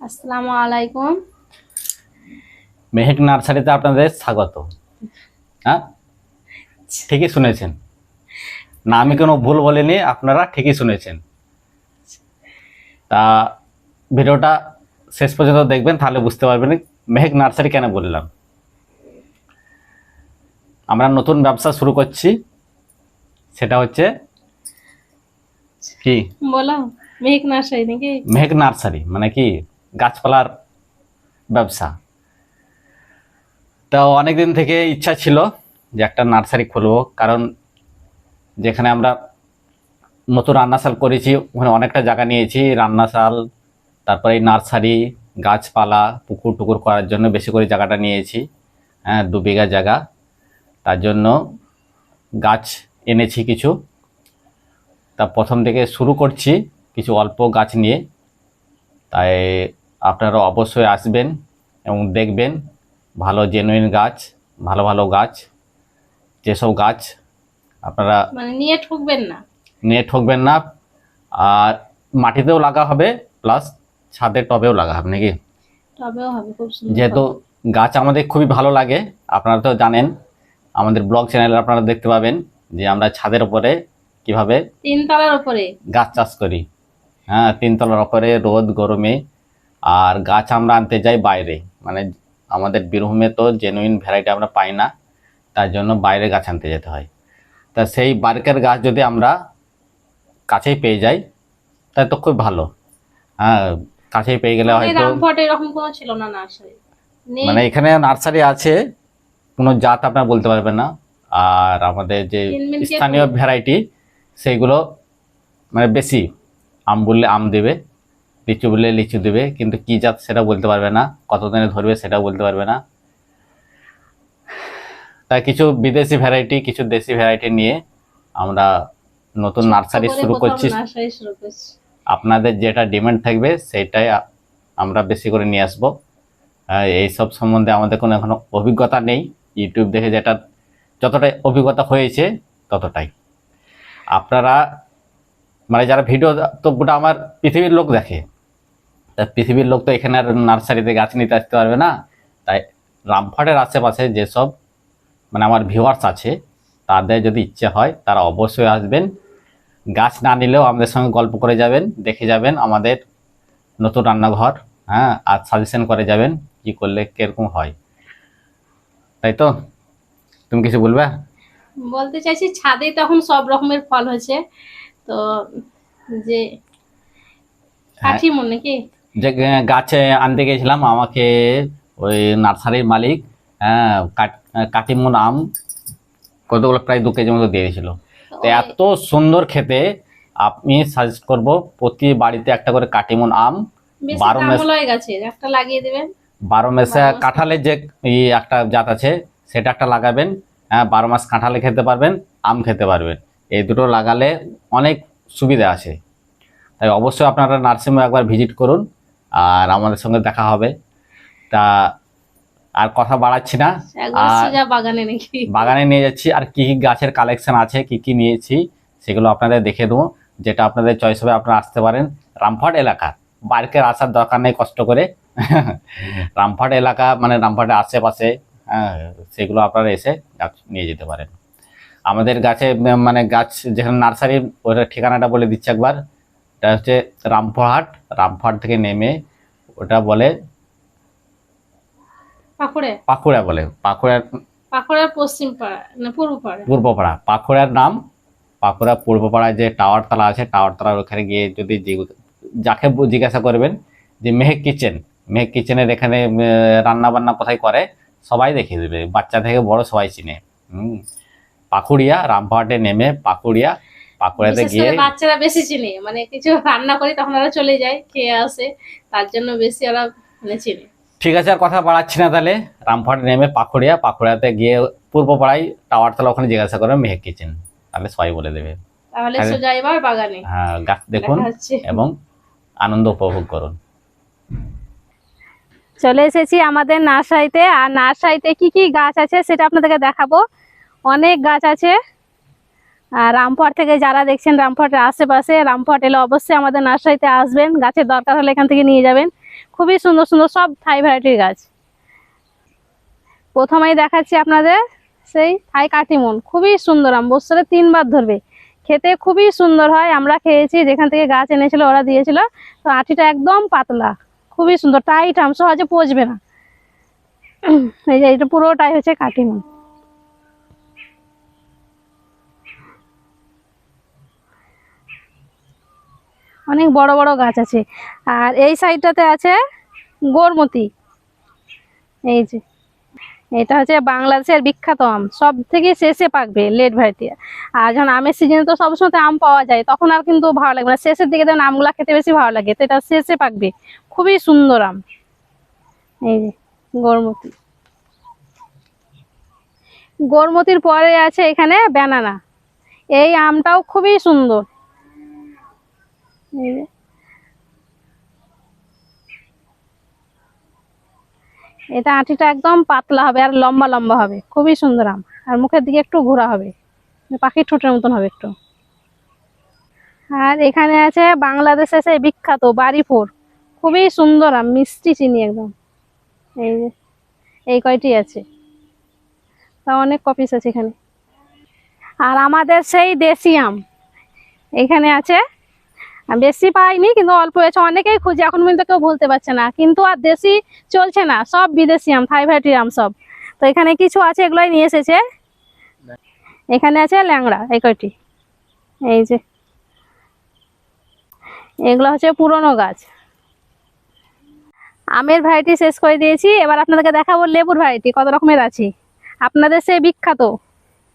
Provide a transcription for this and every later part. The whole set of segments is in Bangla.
আসসালামু আলাইকুম। মেহেক নার্সারিতে আপনাদের স্বাগত। হ্যাঁ? ঠিকই শুনেছেন। না আমি কোনো ভুল বলিনি আপনারা ঠিকই শুনেছেন। তা ভিডিওটা শেষ পর্যন্ত দেখবেন তাহলে বুঝতে পারবেন মেহেক নার্সারি কেন বললাম। আমরা নতুন ব্যবসা শুরু করছি সেটা হচ্ছে কি? বলো মেহেক নার্সারি নাকি? মেহেক নার্সারি মানে কি? গাছপালার ব্যবসা। তো অনেকদিন থেকে ইচ্ছা ছিল যে একটা নার্সারি খুলবো, কারণ যেখানে আমরা নতুন রান্নাশাল করেছি, ওখানে অনেকটা জায়গা নিয়েছি রান্নাশাল তারপরে এই নার্সারি, গাছপালা, পুকুর টুকুর করার জন্য বেশি করে জায়গাটা নিয়েছি হ্যাঁ দু বিঘা জায়গা। তার জন্য গাছ এনেছি কিছু। তা প্রথম থেকে শুরু করছি কিছু অল্প গাছ নিয়ে। তাই আপনারা অবশ্যই আসবেন এবং দেখবেন ভালো জেনুইন গাছ ভালো ভালো গাছ যেসব গাছ আপনারা মানে নিয়ে ঠুকবেন না। নিয়ে ঠকবেন না আর মাটিতেও লাগা হবে প্লাস ছাদের টবেও লাগা হবে নাকি? তবেও হবে খুব সুন্দর যেহেতু গাছ আমাদের খুবই ভালো লাগে আপনারা তো জানেন আমাদের ব্লগ চ্যানেলে আপনারা দেখতে পাবেন যে আমরা ছাদের উপরে কীভাবে তিনতলার উপরে। গাছ চাষ করি। হ্যাঁ তিনতলার ওপরে রোদ গরমে আর গাছ আমরা আনতে যাই বাইরে। মানে আমাদের বীরভূমে তো জেনুইন ভ্যারাইটি আমরা পাই না তার জন্য বাইরে গাছ আনতে যেতে হয়। তা সেই বার্কের গাছ যদি আমরা কাছেই পেয়ে যাই তাই তো খুব ভালো। হ্যাঁ কাছেই পেয়ে গেলে হয়তো এরকম কোনো ছিল না নার্সারি? মানে এখানে নার্সারি আছে কোনো জাত আপনার বলতে পারবেন না। আর আমাদের যে স্থানীয় ভ্যারাইটি সেইগুলো মানে বেশি আম বললে আম দেবে। লিচু বললে লিচু দেবে কিন্তু কি জাত সেটা বলতে পারবে না কতদিনে ধরবে সেটাও বলতে পারবে না। তাই কিছু বিদেশি ভ্যারাইটি কিছু দেশি ভ্যারাইটি নিয়ে আমরা নতুন নার্সারি শুরু করছি। আপনাদের যেটা ডিমান্ড থাকবে সেটাই আমরা বেশি করে নিয়ে আসব। আহ, এইসব সম্বন্ধে আমাদের কোনো এখনও অভিজ্ঞতা নেই। ইউটিউব দেখে যেটা যতটা অভিজ্ঞতা হয়েছে ততটাই। আপনারা মানে যারা ভিডিও তো গোটা আমার পৃথিবীর লোক দেখে পৃথিবীর লোক তো এখানে আর নার্সারিতে গাছ নিতে আসতে পারবে না। তাই রামফাটের আশেপাশে যেসব মানে আমার ভিউয়ার্স আছে তাদের যদি ইচ্ছে হয় তারা অবশ্যই আসবেন। গাছ না নিলেও আমাদের সঙ্গে গল্প করে যাবেন দেখে যাবেন আমাদের নতুন রান্নাঘর হ্যাঁ আর সাজেশন করে যাবেন কি করলে কীরকম হয়। তাই তো? তুমি কিছু বলবে? বলতে চাইছি ছাদে তখন সব রকমের ফল হয়েছে। তো যে হ্যাঁ। কাঠিমন নাকি? যে গাছে আনতে গেছিলাম আমাকে ওই নার্সারির মালিক হ্যাঁ কাট- কাটিমুন আম কতগুলো প্রায় দু কেজি মতো দিয়ে দিয়েছিল। তো এত সুন্দর খেতে আমি সাজেস্ট করব প্রতি বাড়িতে একটা করে কাটিমুন আম বারো একটা লাগিয়ে দেবেন। বারো মাসে। কাঁঠালের যে ই একটা জাত আছে সেটা একটা লাগাবেন হ্যাঁ বারো মাস কাঁঠালে খেতে পারবেন আম খেতে পারবেন। এই দুটো লাগালে অনেক সুবিধা আছে। তাই অবশ্যই আপনারা নার্সিংহোমে একবার ভিজিট করুন। আর আমাদের সঙ্গে দেখা হবে। তা আর কথা বাড়াচ্ছি না। আর- বাগানে নাকি? বাগানে নিয়ে যাচ্ছি। আর কি কি গাছের কালেকশন আছে কি কি নিয়েছি সেগুলো আপনাদের দেখে দেবো। যেটা আপনাদের চয়েস হবে আপনারা আসতে পারেন রামফাট এলাকা। বাইরের আসার দরকার নেই কষ্ট করে। রামফাট এলাকা মানে রামফাটের আশেপাশে হ্যাঁ সেগুলো আপনারা এসে গাছ নিয়ে যেতে পারেন। আমাদের গাছে মানে গাছ যেখানে নার্সারি ওটা ঠিকানাটা বলে দিচ্ছি একবার। এটা হচ্ছে রামপুরহাট রামপুরহাট থেকে নেমে ওটা বলে পাকুড়ে? পাকুড়া বলে পাকুড়ার পাকুড়ার পশ্চিম পাড়া না পূর্ব পূর্বপাড়া। পাকুড়ার নাম পাকুড়া পূর্বপাড়ায় যে টাওয়ার তলা আছে টাওয়ার তলার ওখানে গিয়ে যদি যাকে জিজ্ঞাসা করবেন যে মেহেক কিচেন মেহেক কিচেনের এখানে রান্না বান্না কোথায় করে সবাই দেখিয়ে দেবে। বাচ্চা থেকে বড় সবাই চিনে। হুম। পাকুড়িয়া রামপাহাটে নেমে পাকুড়িয়া পাকুড়াতে গিয়ে বাচ্চারা বেশি চিনে। মানে কিছু রান্না করি তখন ওরা চলে যায় খেয়ে আসে। তার জন্য বেশি ওরা মানে চিনে। ঠিক আছে আর কথা বাড়াচ্ছি না তাহলে। রামপাহাটে নেমে পাকুড়িয়া পাকুড়াতে গিয়ে পূর্বপাড়ায় টাওয়ার তলা ওখানে জিজ্ঞাসা করবে মেহেক কিচেন তাহলে সবাই বলে দেবে। তাহলে সোজা এবার বাগানে। হ্যাঁ গাছ দেখুন এবং আনন্দ উপভোগ করুন। চলে এসেছি আমাদের নার্সারিতে। আর নার্সারিতে কি কি গাছ আছে সেটা আপনাদেরকে দেখাবো। অনেক গাছ আছে। রামপুরহাট থেকে যারা দেখছেন রামপুরহাটের আশেপাশে, রামপুরহাট এলে অবশ্যই আমাদের নার্সারিতে আসবেন। গাছের দরকার হলে এখান থেকে নিয়ে যাবেন। খুবই সুন্দর সুন্দর সব থাই ভ্যারাইটির গাছ। প্রথমেই দেখাচ্ছি আপনাদের সেই থাই কাটিমন। খুবই সুন্দর আম, বছরে তিনবার ধরবে। খেতে খুবই সুন্দর হয়। আমরা খেয়েছি, যেখান থেকে গাছ এনেছিল ওরা দিয়েছিল। তো আটিটা একদম পাতলা। খুবই সুন্দর। টাইট আম, সহজে পচবে না। এই যে, এটা পুরোটাই হচ্ছে কাটিমন। অনেক বড় বড় গাছ আছে। আর এই সাইডটাতে আছে গোরমতি। এই যে, এটা হচ্ছে বাংলাদেশের বিখ্যাত আম। সব থেকে শেষে পাকবে লেট ভ্যারাইটি। আর যখন আমের সিজনে তো সবসময় আম পাওয়া যায়, তখন আর কিন্তু ভালো লাগবে না। শেষের দিকে যেমন আমগুলা খেতে বেশি ভালো লাগে, তো এটা শেষে পাকবে। খুবই সুন্দর আম। এই যে, গোরমতি। গোরমতির পরে আছে এখানে ব্যানানা। এই আমটাও খুবই সুন্দর। যে এটা আঁটিটা একদম পাতলা হবে আর লম্বা লম্বা হবে, খুবই সুন্দর আম। আর মুখের দিকে একটু ঘোরা হবে, পাখির ঠোঁটের মতন হবে একটু। আর এখানে আছে বাংলাদেশে সেই বিখ্যাত বাড়িফোর খুবই সুন্দর আম, মিষ্টি চিনি একদম। এই যে, এই কয়টি আছে? তা অনেক কপিস আছে এখানে। আর আমাদের সেই দেশি আম, এখানে আছে বেশি পাইনি, কিন্তু অল্প হয়েছে। অনেকেই খুঁজে, এখন পর্যন্ত কেউ বলতে পারছে না। কিন্তু আর দেশি চলছে না, সব বিদেশি আম, থাই ভ্যারাইটির আম সব। তো এখানে কিছু আছে, এগুলোই নিয়ে এসেছে। এখানে আছে ল্যাংড়া, এই কয়টি? এই যে। এগুলো হচ্ছে পুরনো গাছ। আমের ভ্যারাইটি শেষ করে দিয়েছি। এবার আপনাদেরকে দেখাবো লেবুর ভ্যারাইটি কত রকমের আছে। আপনাদের সে বিখ্যাত।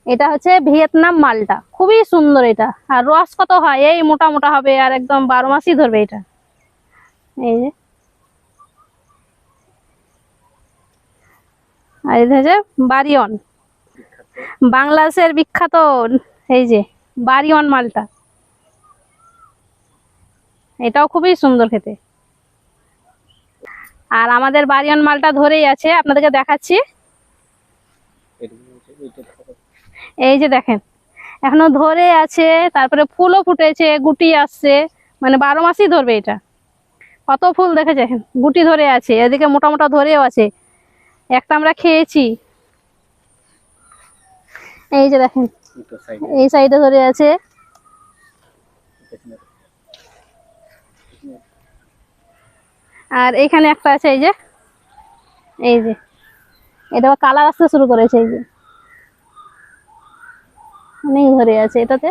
এটা হচ্ছে ভিয়েতনাম মালটা। খুবই সুন্দর এটা। আর রস কত হয়? এই মোটা মোটা হবে আর একদম বারো মাসই ধরবে এটা। এই যে। আর এটা হচ্ছে বারিয়ন। বাংলাদেশের বিখ্যাত, এই যে, বারিয়ন মালটা। এটাও খুবই সুন্দর খেতে। আর আমাদের বারিয়ন মালটা ধরেই আছে। আপনাদেরকে দেখাচ্ছি। এই যে দেখেন, এখনও ধরে আছে, তারপরে ফুলও ফুটেছে, গুটি আসছে মানে বারো মাসই ধরবে এটা। কত ফুল দেখে দেখেন, গুটি ধরে আছে, এদিকে মোটা মোটা ধরেও আছে। একটা আমরা খেয়েছি। এই যে দেখেন, এই সাইডে ধরে আছে। আর এইখানে একটা আছে, এই যে এই যে, এটা কালার আসতে শুরু করেছে, এই যে। অনেক ধরে আছে। এটাতে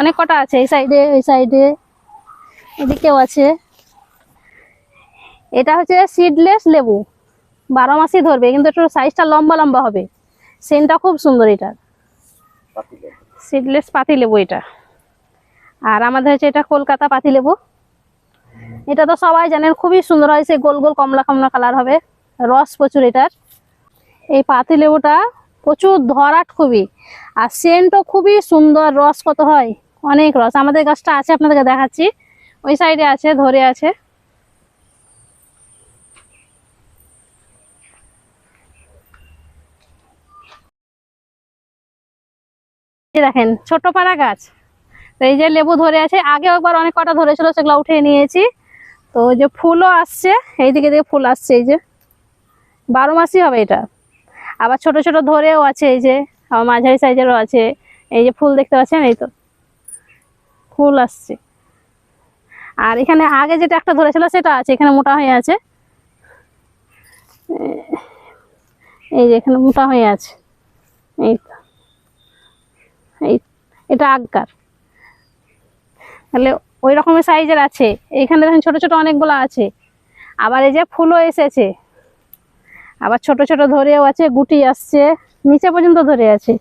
অনেক কটা আছে এই সাইডে ওই সাইডে এদিকেও আছে। এটা হচ্ছে সিডলেস লেবু। বারো মাসই ধরবে কিন্তু একটু সাইজটা লম্বা লম্বা হবে। সেন্টটা খুব সুন্দর এটা। সিডলেস পাতি লেবু এটা। আর আমাদের হচ্ছে এটা কলকাতা পাতি লেবু। এটা তো সবাই জানেন খুবই সুন্দর হয় সে গোল গোল কমলা কমলা কালার হবে। রস প্রচুর এটার। এই পাতি লেবুটা প্রচুর ধরাট খুবই। আর সেন্টও খুবই সুন্দর, রস কত হয়, অনেক রস। আমাদের গাছটা আছে, আপনাদেরকে দেখাচ্ছি। ওই সাইডে আছে, ধরে আছে। দেখেন, ছোট পাড়া গাছ। তো এই যে লেবু ধরে আছে, আগে একবার অনেক কটা ধরেছিল, সেগুলো উঠিয়ে নিয়েছি। তো যে ফুলও আসছে, এইদিকে দিকে ফুল আসছে, এই যে। বারো মাসই হবে এটা। আবার ছোট ছোট ধরেও আছে এই যে, আবার মাঝারি সাইজেরও আছে। এই যে ফুল দেখতে পাচ্ছেন? এই তো। ফুল আসছে। আর এখানে আগে যেটা একটা ধরেছিল, সেটা আছে, এখানে মোটা হয়ে আছে। এই যে এখানে মোটা হয়ে আছে। এই তো। এই, এটা আগকার তাহলে ওই রকমের সাইজের আছে। এইখানে দেখেন ছোট ছোট অনেকগুলো আছে। আবার এই যে ফুলও এসেছে। আবার ছোট ছোট ধরেও আছে, গুটি আসছে, নিচে পর্যন্ত ধরে আছে।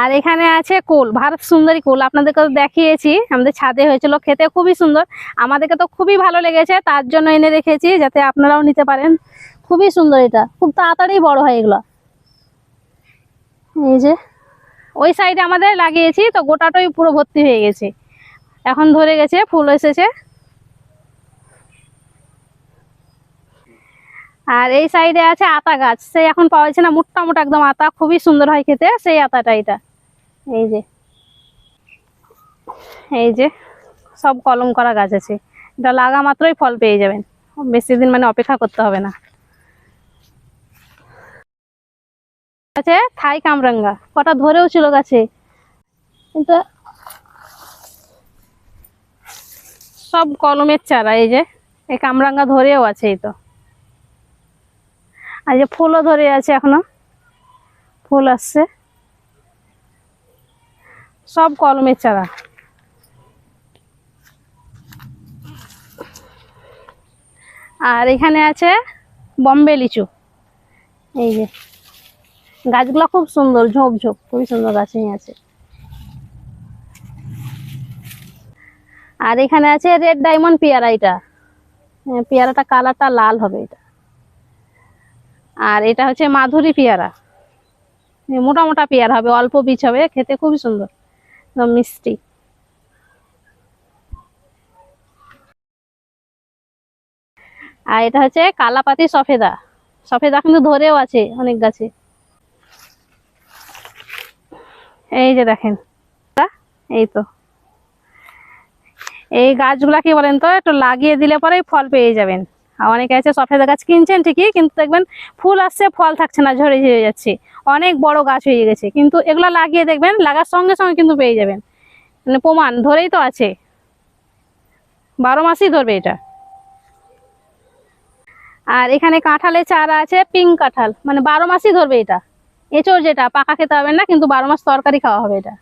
আর এখানে আছে কুল, ভারত সুন্দরী কুল, আপনাদেরকে তো দেখিয়েছি, আমাদের ছাদে হয়েছিল, খেতে খুবই সুন্দর। আমাদেরকে তো খুবই ভালো লেগেছে, তার জন্য এনে রেখেছি, যাতে আপনারাও নিতে পারেন। খুবই সুন্দর এটা, খুব তাড়াতাড়ি বড় হয় এগুলো। এই যে, ওই সাইডে আমাদের লাগিয়েছি, তো গোটাটাই পুরো ভর্তি হয়ে গেছে। এখন ধরে গেছে, ফুল এসেছে। আর এই সাইডে আছে আতা গাছ। সেই এখন পাওয়া যাচ্ছে না, মোটা মোটা একদম আতা, খুবই সুন্দর হয় খেতে সেই আতাটা এটা এই যে। এই যে, সব কলম করা গাছ আছে। এটা লাগা মাত্রই ফল পেয়ে যাবেন। বেশি দিন মানে অপেক্ষা করতে হবে না। আছে থাই কামরাঙ্গা, কটা ধরেও ছিল গাছে। কিন্তু সব কলমের চারা, এই যে, এই কামরাঙ্গা ধরেও আছে এই তো। আর যে ফুলও ধরে আছে এখনও। ফুল আসছে। সব কলমের চারা। আর এখানে আছে বম্বে লিচু। এই যে। গাছগুলো খুব সুন্দর ঝোপ ঝোপ খুবই সুন্দর গাছই আছে। আর এখানে আছে রেড ডায়মন্ড পেয়ারা এটা। হ্যাঁ, পেয়ারাটা কালারটা লাল হবে এটা। আর এটা হচ্ছে মাধুরী পেয়ারা। মোটা মোটা পেয়ারা হবে, অল্প বীজ হবে, খেতে খুবই সুন্দর, একদম মিষ্টি। আর এটা হচ্ছে কালাপাতি সফেদা। সফেদা কিন্তু ধরেও আছে অনেক গাছে। এই যে দেখেন, এই তো। এই গাছগুলা কি বলেন তো, একটু লাগিয়ে দিলে পরেই ফল পেয়ে যাবেন। অনেকে আছে সফেদা গাছ কিনছেন ঠিকই, কিন্তু দেখবেন ফুল আসছে, ফল থাকছে না, ঝরে ঝরে যাচ্ছে। অনেক বড় গাছ হয়ে গেছে, কিন্তু এগুলো লাগিয়ে দেখবেন, লাগার সঙ্গে সঙ্গে কিন্তু পেয়ে যাবেন। মানে প্রমাণ ধরেই তো আছে। বারো মাসই ধরবে এটা। আর এখানে কাঁঠালের চারা আছে, পিঙ্ক কাঁঠাল। মানে বারো মাসই ধরবে এটা। এঁচড় যেটা, পাকা খেতে হবে না, কিন্তু বারো মাস তরকারি খাওয়া হবে এটা।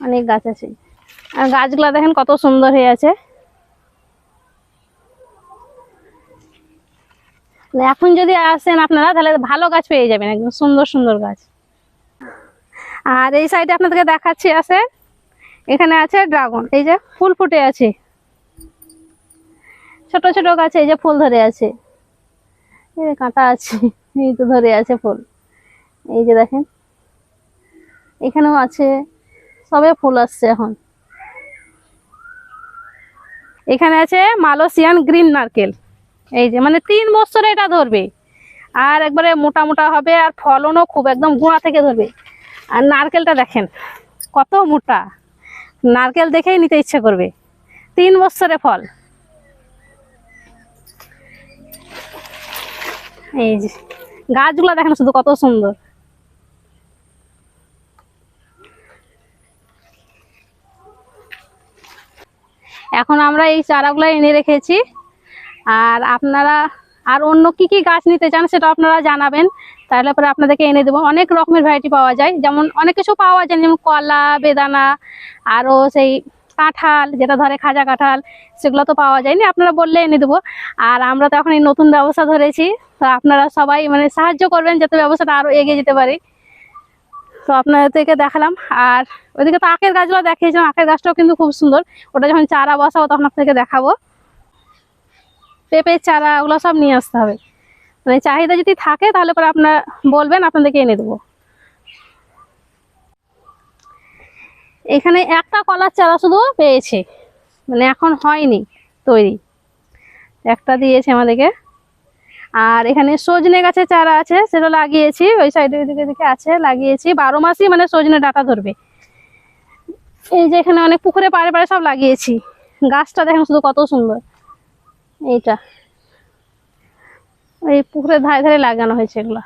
অনেক গাছ আছে। আর গাছগুলো দেখেন কত সুন্দর হয়ে আছে। এখন যদি আসেন আপনারা, তাহলে ভালো গাছ পেয়ে যাবেন, একদম সুন্দর সুন্দর গাছ। আর এই সাইডে আপনাদেরকে দেখাচ্ছি আছে, এখানে আছে ড্রাগন, এই যে ফুল ফুটে আছে। ছোট ছোট গাছে এই যে ফুল ধরে আছে। এই কাঁটা আছে, এই তো ধরে আছে ফুল। এই যে দেখেন, এখানেও আছে, সবে ফুল আসছে এখন। এখানে আছে মালয়েশিয়ান গ্রিন নারকেল। এই যে মানে তিন বছরে এটা ধরবে। আর একবারে মোটা মোটা হবে, আর ফলনও খুব একদম গুঁড়া থেকে ধরবে। আর নারকেলটা দেখেন, কত মোটা। নারকেল দেখেই নিতে ইচ্ছে করবে। তিন বছরে ফল। এই যে, গাছগুলো দেখেন শুধু কত সুন্দর। এখন আমরা এই চারাগুলো এনে রেখেছি। আর আপনারা, আর অন্য কি কি গাছ নিতে চান সেটা আপনারা জানাবেন, তাহলে পরে আপনাদেরকে এনে দেবো। অনেক রকমের ভ্যারাইটি পাওয়া যায়, যেমন অনেক কিছু পাওয়া যায়, যেমন কলা, বেদানা আরও সেই কাঁঠাল, যেটা ধরে খাজা কাঁঠাল, সেগুলো তো পাওয়া যায়নি, আপনারা বললে এনে দেবো। আর আমরা তো এখন এই নতুন ব্যবস্থা ধরেছি, তো আপনারা সবাই মানে সাহায্য করবেন যাতে ব্যবসাটা আরও এগিয়ে যেতে পারে। তো আপনাদেরকে দেখালাম, আর ওইদিকে তো আখের গাছগুলো দেখিয়েছিলাম, আখের গাছটাও কিন্তু খুব সুন্দর। ওটা যখন চারা বসাবো তখন আপনাদেরকে দেখাবো। পেঁপের চারা, ওগুলো সব নিয়ে আসতে হবে। মানে চাহিদা যদি থাকে, তাহলে পরে আপনার বলবেন, আপনাদেরকে এনে দেবো। এখানে একটা কলার চারা শুধু পেয়েছে। মানে এখন হয়নি তৈরি। একটা দিয়েছে আমাদেরকে। আর এখানে সজনে গাছের চারা আছে, সেটা লাগিয়েছি। ওই সাইডের দিকে দিকে আছে, লাগিয়েছি। বারো মাসই মানে সজনে ডাটা ধরবে। এই যে এখানে অনেক পুকুরে পাড়ে পাড়ে সব লাগিয়েছি। গাছটা দেখেন শুধু কত সুন্দর। এইটা। এই পুকুরের ধারে ধারে লাগানো হয়েছে এগুলো।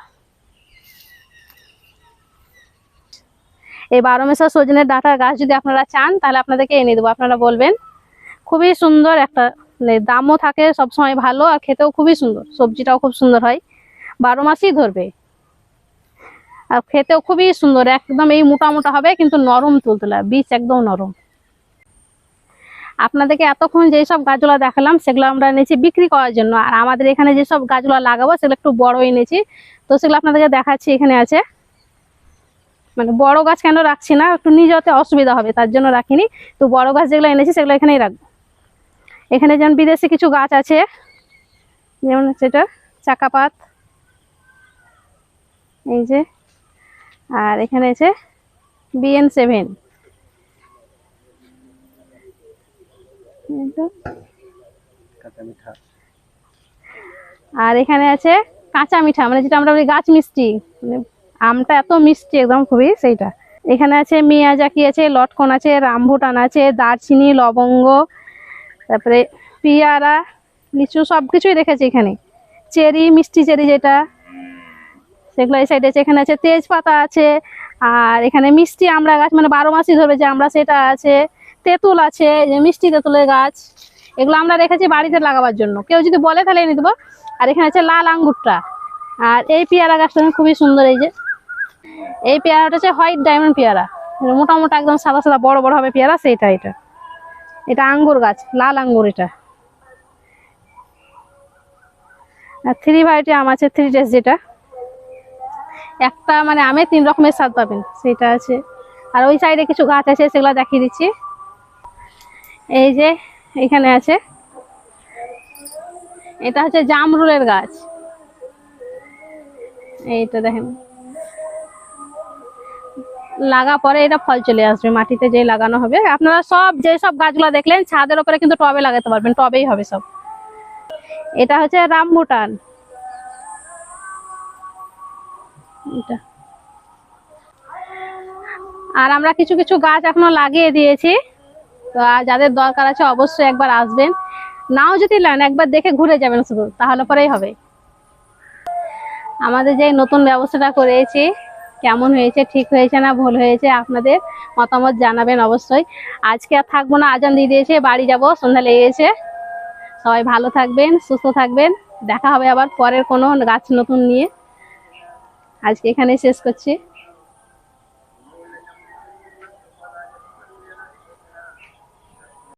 এই বারো মেশা সজনের ডাঁটার গাছ যদি আপনারা চান, তাহলে আপনাদেরকে এনে দেবো। আপনারা বলবেন, খুবই সুন্দর একটা মানে দামও থাকে, সবসময় ভালো আর খেতেও খুবই সুন্দর। সবজিটাও খুব সুন্দর হয়। বারো মাসই ধরবে। আর খেতেও খুবই সুন্দর, একদম এই মোটা মোটা হবে, কিন্তু নরম তুলতুলা, বীজ একদম নরম। আপনাদেরকে এতক্ষণ যেসব গাছগুলো দেখালাম, সেগুলো আমরা এনেছি বিক্রি করার জন্য। আর আমাদের এখানে যেসব গাছগুলো লাগাবো, সেগুলো একটু বড় এনেছি। তো সেগুলো আপনাদেরকে দেখাচ্ছি, এখানে আছে। মানে বড় গাছ কেন রাখছি না, একটু নিজতে অসুবিধা হবে, তার জন্য রাখিনি। তো বড় গাছ যেগুলো এনেছি, সেগুলো এখানেই রাখব। এখানে যেমন বিদেশি কিছু গাছ আছে, যেমন এটা, চাকাপাত। এই যে, আর এখানে আছে বিএন সেভেন আর এখানে আছে কাঁচা মিঠা মানে যেটা আমরা বলি গাছ মিষ্টি। মানে আমটা এত মিষ্টি একদম খুবই সেইটা। এখানে আছে মিয়াজাকি আছে লটকন আছে রামভুটান আছে দারচিনি লবঙ্গ তারপরে পিয়ারা লিচু সব কিছুই রেখেছি এখানে। চেরি মিষ্টি চেরি যেটা সেগুলো এই সাইডে আছে। এখানে আছে তেজপাতা আছে আর এখানে মিষ্টি আমড়া গাছ মানে বারো মাসই ধরবে যে আমরা সেটা আছে। তেঁতুল আছে যে মিষ্টি তেঁতুলের গাছ, এগুলো আমরা রেখেছি বাড়িতে লাগাবার জন্য। কেউ যদি বলে তাহলে এনে দেবো। আর এখানে আছে লাল আঙ্গুরটা। আর এই পেয়ারা গাছটা খুবই সুন্দর, এই যে। এই পেয়ারাটা হচ্ছে হোয়াইট ডায়মন্ড পেয়ারা। এটা মোটা মোটা একদম সাদা সাদা বড় বড় হবে পেয়ারা, সেইটা এটা। এটা আঙ্গুর গাছ, লাল আঙ্গুর এটা। আর থ্রি ভাইটি আম আছে, থ্রি ডেজ যেটা। একটা মানে আমে তিন রকমের স্বাদ পাবেন সেটা আছে। আর ওই সাইডে কিছু গাছ আছে, সেগুলো দেখিয়ে দিচ্ছি। এই যে এখানে আছে। এটা হচ্ছে জামরুলের গাছ। এইটা দেখেন। লাগা পরে এটা ফল চলে আসবে, মাটিতে যেই লাগানো হবে। আপনারা সব, যে সব গাছগুলো দেখলেন, ছাদের উপরে কিন্তু টবে লাগাতে পারবেন, টবেই হবে সব। এটা হচ্ছে রামবুটান এটা। আর আমরা কিছু কিছু গাছ এখনও লাগিয়ে দিয়েছি। তো যাদের দরকার আছে অবশ্যই একবার আসবেন। নাও যদি নেন, একবার দেখে ঘুরে যাবেন শুধু, তাহলে পরেই হবে। আমাদের যে নতুন ব্যবস্থাটা করেছি, কেমন হয়েছে, ঠিক হয়েছে না ভুল হয়েছে, আপনাদের মতামত জানাবেন অবশ্যই। আজকে আর থাকব না, আজান দিয়ে দিয়েছে, বাড়ি যাব, সন্ধ্যা লেগেছে সবাই ভালো থাকবেন, সুস্থ থাকবেন। দেখা হবে আবার পরের কোনো গাছ নতুন নিয়ে। আজকে এখানেই শেষ করছি।